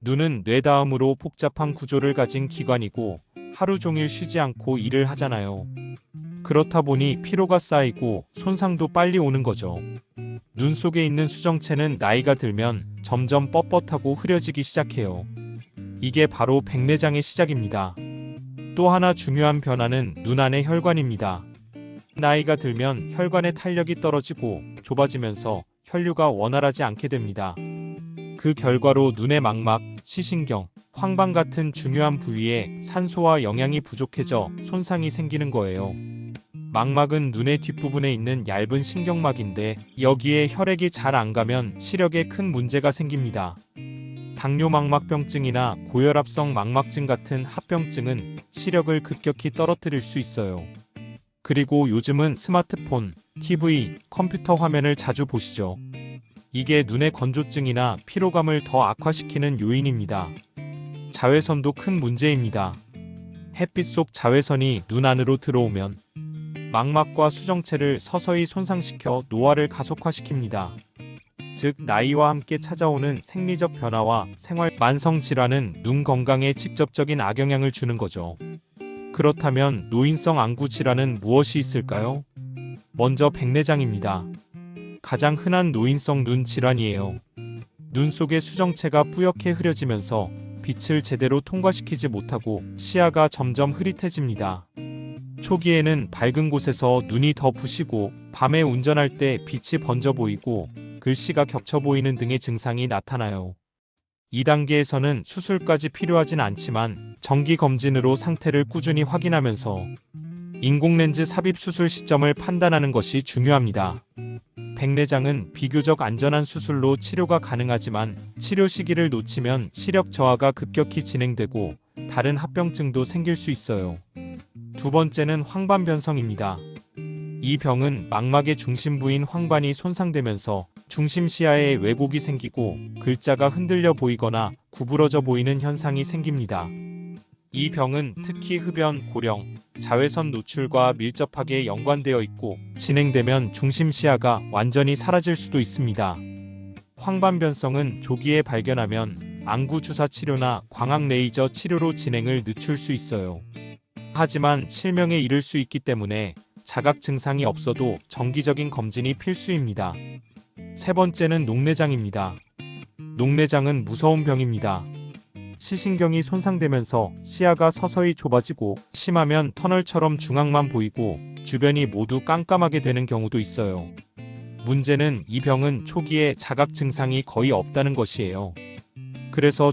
눈은 뇌 다음으로 복잡한 구조를 가진 기관이고 하루 종일 쉬지 않고 일을 하잖아요. 그렇다 보니 피로가 쌓이고 손상도 빨리 오는 거죠. 눈 속에 있는 수정체는 나이가 들면 점점 뻣뻣하고 흐려지기 시작해요. 이게 바로 백내장의 시작입니다. 또 하나 중요한 변화는 눈 안의 혈관입니다. 나이가 들면 혈관의 탄력이 떨어지고 좁아지면서 혈류가 원활하지 않게 됩니다. 그 결과로 눈의 망막, 시신경, 황방 같은 중요한 부위에 산소와 영양이 부족해져 손상이 생기는 거예요. 망막은 눈의 뒷부분에 있는 얇은 신경막인데 여기에 혈액이 잘 안 가면 시력에 큰 문제가 생깁니다. 당뇨망막병증이나 고혈압성 망막증 같은 합병증은 시력을 급격히 떨어뜨릴 수 있어요. 그리고 요즘은 스마트폰, TV, 컴퓨터 화면을 자주 보시죠. 이게 눈의 건조증이나 피로감을 더 악화시키는 요인입니다. 자외선도 큰 문제입니다. 햇빛 속 자외선이 눈 안으로 들어오면 망막과 수정체를 서서히 손상시켜 노화를 가속화시킵니다. 즉 나이와 함께 찾아오는 생리적 변화와 생활 만성 질환은 눈 건강에 직접적인 악영향을 주는 거죠. 그렇다면 노인성 안구 질환은 무엇이 있을까요? 먼저 백내장입니다. 가장 흔한 노인성 눈 질환이에요. 눈 속의 수정체가 뿌옇게 흐려지면서 빛을 제대로 통과시키지 못하고 시야가 점점 흐릿해집니다. 초기에는 밝은 곳에서 눈이 더 부시고 밤에 운전할 때 빛이 번져 보이고 글씨가 겹쳐 보이는 등의 증상이 나타나요. 2단계에서는 수술까지 필요하진 않지만 정기 검진으로 상태를 꾸준히 확인하면서 인공렌즈 삽입 수술 시점을 판단하는 것이 중요합니다. 백내장은 비교적 안전한 수술로 치료가 가능하지만 치료 시기를 놓치면 시력 저하가 급격히 진행되고 다른 합병증도 생길 수 있어요. 두 번째는 황반변성입니다. 이 병은 망막의 중심 부인 황반이 손상되면서 중심 시야에 왜곡이 생기고 글자가 흔들려 보이거나 구부러져 보이는 현상이 생깁니다. 이 병은 특히 흡연, 고령, 자외선 노출과 밀접하게 연관되어 있고 진행되면 중심 시야가 완전히 사라질 수도 있습니다. 황반변성은 조기에 발견하면 안구 주사 치료나 광학 레이저 치료로 진행을 늦출 수 있어요. 하지만 실명에 이를 수 있기 때문에 자각 증상이 없어도 정기적인 검진이 필수입니다. 세 번째는 녹내장입니다. 녹내장은 무서운 병입니다. 시신경이 손상되면서 시야가 서서히 좁아지고 심하면 터널처럼 중앙만 보이고 주변이 모두 깜깜하게 되는 경우도 있어요. 문제는 이 병은 초기에 자각 증상이 거의 없다는 것이에요. 그래서